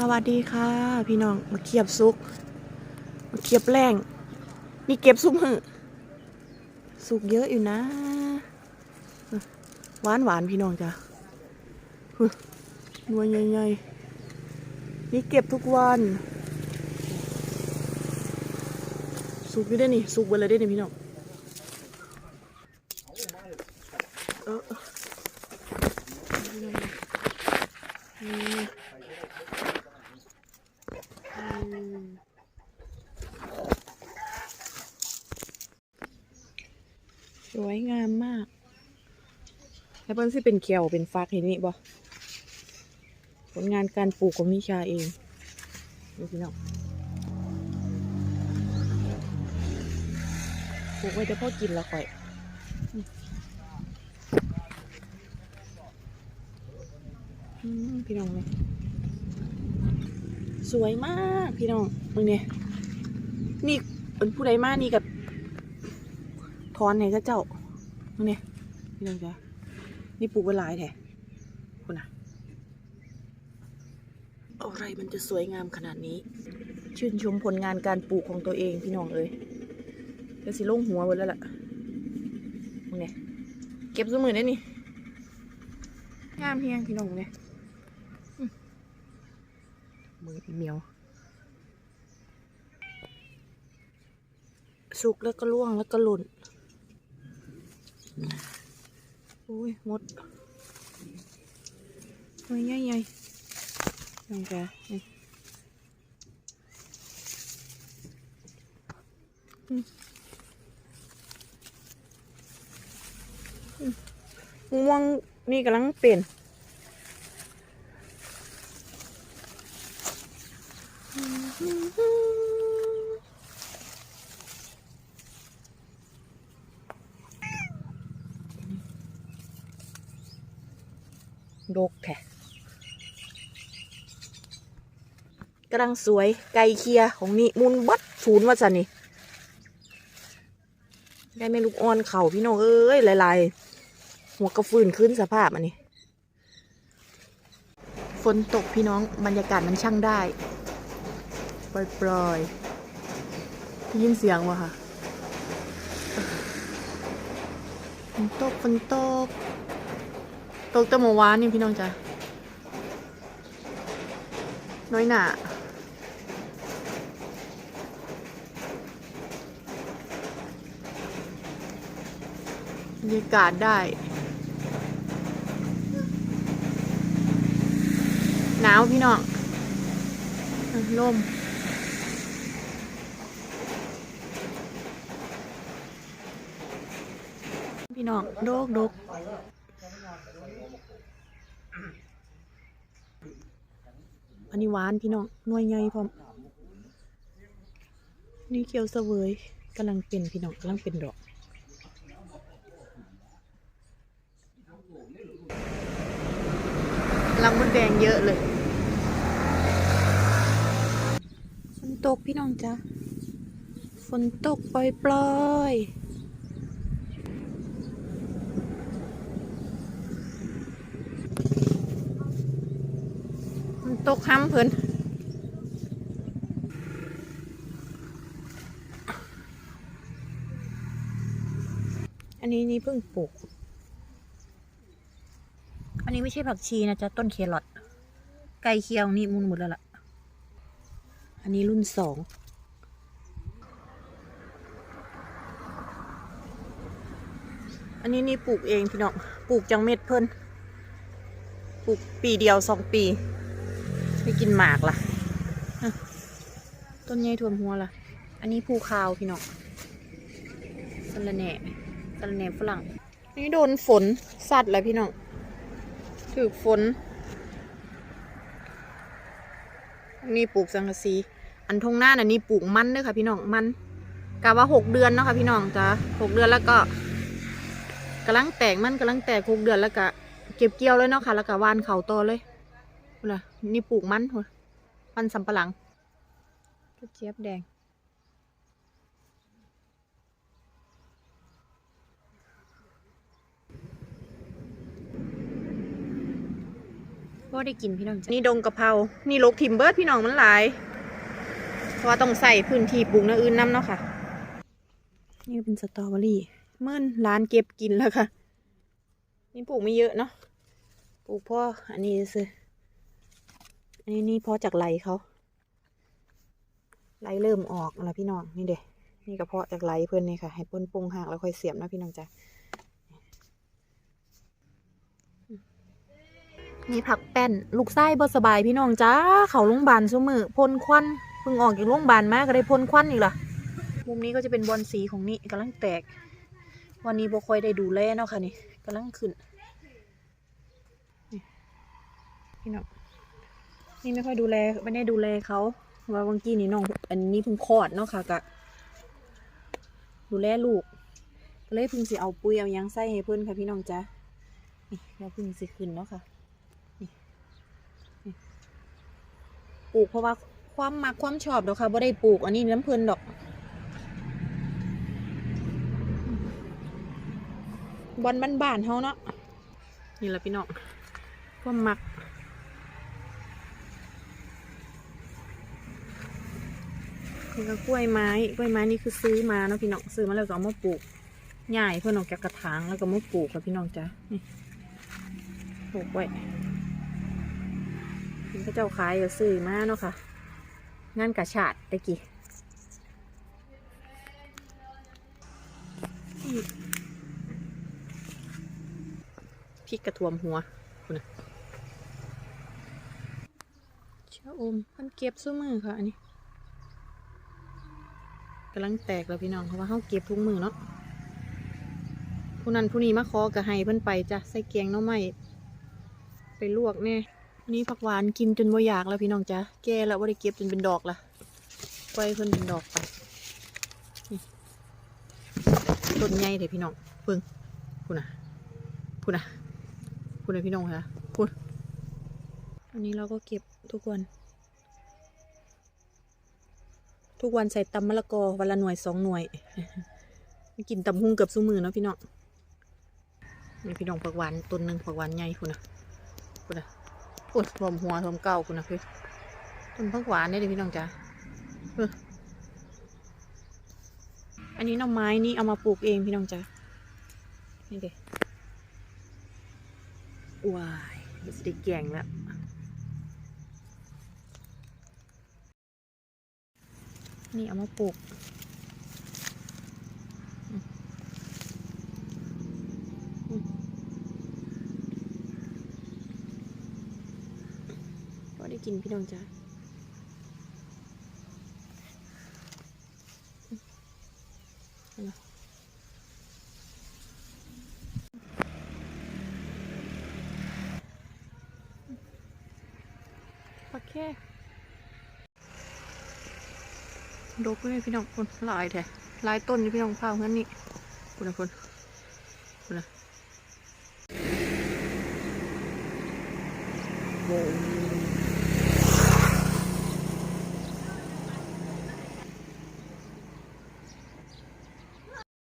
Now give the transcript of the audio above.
สวัสดีค่ะ พี่น้องมาเกียบซุกมาเกียบแรงนี่เก็บซุปหือสุกเยอะอยู่นะหวานหวานพี่น้องจ้ะหึหนัวใหญ่ๆนี่เก็บทุกวัน สุกอยู่ได้นี่สุกไปเลยได้นี่พี่น้องเออนี่ ส วยงามมาก แล้วเพิ่นสิเป็นเขียวเป็นฟักเห็นนี่บ่ผลงานการปลูกของนิชาเองดูพี่น้องปลูกไว้แต่พ่อกินและค่อยพี่น้องเลยสวยมากพี่น้องมึงเนี่ยนี่เป็นผู้ใดมากนี่กับ ทอนไหนก็เจ้าเนี่ยพี่น้องจ๊ะนี่ปลูกไว้หลายแท้คุณน่ะอะไรมันจะสวยงามขนาดนี้ ชื่นชมผลงานการปลูกของตัวเองพี่น้องเอ้ยเดี๋ยวสิลงหัวไว้แล้วล่ะมึงเนี่ยเก็บสมือได้นี่งามเพียงพี่น้องเนี่ยมืออีเหมียวสุกแล้วก็ล่วงแล้วก็หล่น อุ้ยมดโอ้ยใหญ่ใหญ่ยังแกนี่ม่วงนี่กำลังเปลี่ยน ดกแท้กำลังสวยไก่เคลียของนี่มุนบัดศูนย์ว่าสันนี่ได้ไม่ลูกอ่อนเข่าพี่น้องเอ้ยลายๆ หัวกระฟืนขึ้นสภาพอันนี้ ฝนตกพี่น้องบรรยากาศมันช่างได้ ปล่อยๆได้ยินเสียงวะค่ะฝนตกฝนตก ตกต่เมื่อวานนี่พี่น้องจ้ะน้อยหนาบรรยากาศได้ หนาวพี่น้องอะลมพี่น้องโดกโดก นนี้หวานพี่น้องหน่วยใหญ่พร้อมนี่เขียวเสวยกำลังเป็นพี่น้องกำลังเป็นดอกลังมดแดงเยอะเลยฝนตกพี่น้องจ้ะฝนตกปล่อยๆ ตกห้ำเพิ่นอันนี้นี่เพิ่งปลูก อันนี้ไม่ใช่ผักชีนะจ๊ะ ต้นเครอทไก่เคียวนี่มุนหมดแล้วล่ะ อันนี้รุ่นสองอันนี้นี่ปลูกเองพี่น้อง ปลูกจังเม็ดเพิ่น ปลูกปีเดียวสองปี ไม่กินหมากล่ะอะต้นใหญ่ท่วมหัวล่ะ อันนี้ภูคาวพี่น้องสะระแหน่สะระแหน่ฝรั่ง นี่โดนฝนสัตว์แล้วพี่น้องถือฝนนนี้ปลูกสังกะสี อันทงหน้าน่ะนี่ปลูกมันเด้วยค่ะพี่น้องมันกะว่าหกเดือนเนาะค่ะพี่น้องจ้ะหกเดือนแล้วก็กำลังแตกมันกำลังแตกหกเดือนแล้วก็เก็บเกี่ยวเลยเนาะค่ะ แล้วก็วานเขาต่อเลยพุ่นะ นี่ปลูกมันพุ่นมันสำปะหลังกระเจี๊ยบแดงพ่อได้กินพี่น้องจ้ะนี่ดงกะเพรา นี่ลกทิมเบิร์ดพี่น้องมันหลาย เพราะว่าต้องใส่พื้นที่ปลูกเนื้ออื่นน้ำเนาะค่ะ นี่เป็นสตรอเบอรี่เมื่อนร้านเก็บกินแล้วค่ะ นี่ปลูกไม่เยอะเนาะ ปลูกพ่ออันนี้ซื้อ อันนี้นี่เพ่อจากไรเขาไรเริ่มออกแล้วพี่น้องนี่เด็นี่กระเพาะจากไรเพื่อนนี่ค่ะ ให้ปนปุงหากแล้วค่อยเสียบนะพี่น้องจ้ะนี่ผักแป้น ลูกไส้บ่สบายพี่น้องจ้าเขาโรงพยาบาลซุมือพ่นควันเพิ่งออกจากโรงพยาบาลมาก็ได้พ่นควันอีกล่ะมุมนี้ก็จะเป็นบอลสีของนี่กำลังแตก วันนี้บ่ค่อยได้ดูแลเนาะค่ะนี่กำลังขึ้น นี่พี่น้อง นี่ไม่ค่อยดูแลไม่ได้ดูแลเขาว่าวังกี้นี่น้องอันนี้เพิ่งคลอดเนาะค่ะกะดูแลลูกก็เลยเพิ่งสิเอาปุ๋ยเอายังใส่ให้เพิ่นค่ะพี่น้องจ้านี่แล้วเพิ่งสิขึ้นเนาะค่ะปลูกเพราะว่าความมักความชอบดอกค่ะบ่ได้ปลูกอันนี้น้ำเพลินดอกบอลบ้านๆเฮาเนาะนี่แหละพี่น้องความมัก นี่ก็กล้วยไม้กล้วยไม้นี่คือซื้อมาเนาะพี่น้องซื้อมาแล้วก็เอามาปลูกใหญ่เพื่อนออกจากกระถางแล้วก็มาปลูกค่ะพี่น้องจ้ะนี่ปลูกไว้พระเจ้าขายก็ซื้อมาเนาะค่ะงานกระชาดตะกี้พริกกระทวมหัวคุณนะเชื่ออมมันเก็บสู้มือค่ะอันนี้ กำลังแตกแล้วพี่น้องเพราะว่าเขาเก็บทุกมือเนาะผู้นั้นผู้นี้มาขอกระไห้เพิ่นไปจ้ะใส่แกงน้อไม้ไปลวกแน่นี่ผักหวานกินจนบ่อยากแล้วพี่น้องจ้ะแก่แล้วว่าได้เก็บจนเป็นดอกละปเพิ่นเป็นดอกไปต้นใหญ่เลยพี่น้องเพิ่งพูน่ะพูน่ะพูนะพี่น้องคะพูนอันนี้เราก็เก็บทุกวัน ทุกวันใส่ตำมะละกอวันละหน่วยสองหน่วย กินตำหุ้งเกือบสู้มือเนาะพี่น้องนี่พี่น้องผักหวานต้นหนึ่งผักหวานใหญ่พูน่ะพูน่ะปุ่นรวมหัวรวมเก่าคุณนะพี่ต้นผักหวานได้เลยพี่น้องจ้ะอันนี้น่อไม้นี่เอามาปลูกเองพี่น้องจ้ะนี่เด็ว้ายมันจะได้แกงแล้ว นี่เอามาปลูกก็ได้กินพี่น้องจ้าโอเค ดกเลยพี่น้องคนหลายแท้หลายต้นนี่พี่น้องเผางั้นนี่คุณนะคนคุณนะโอ้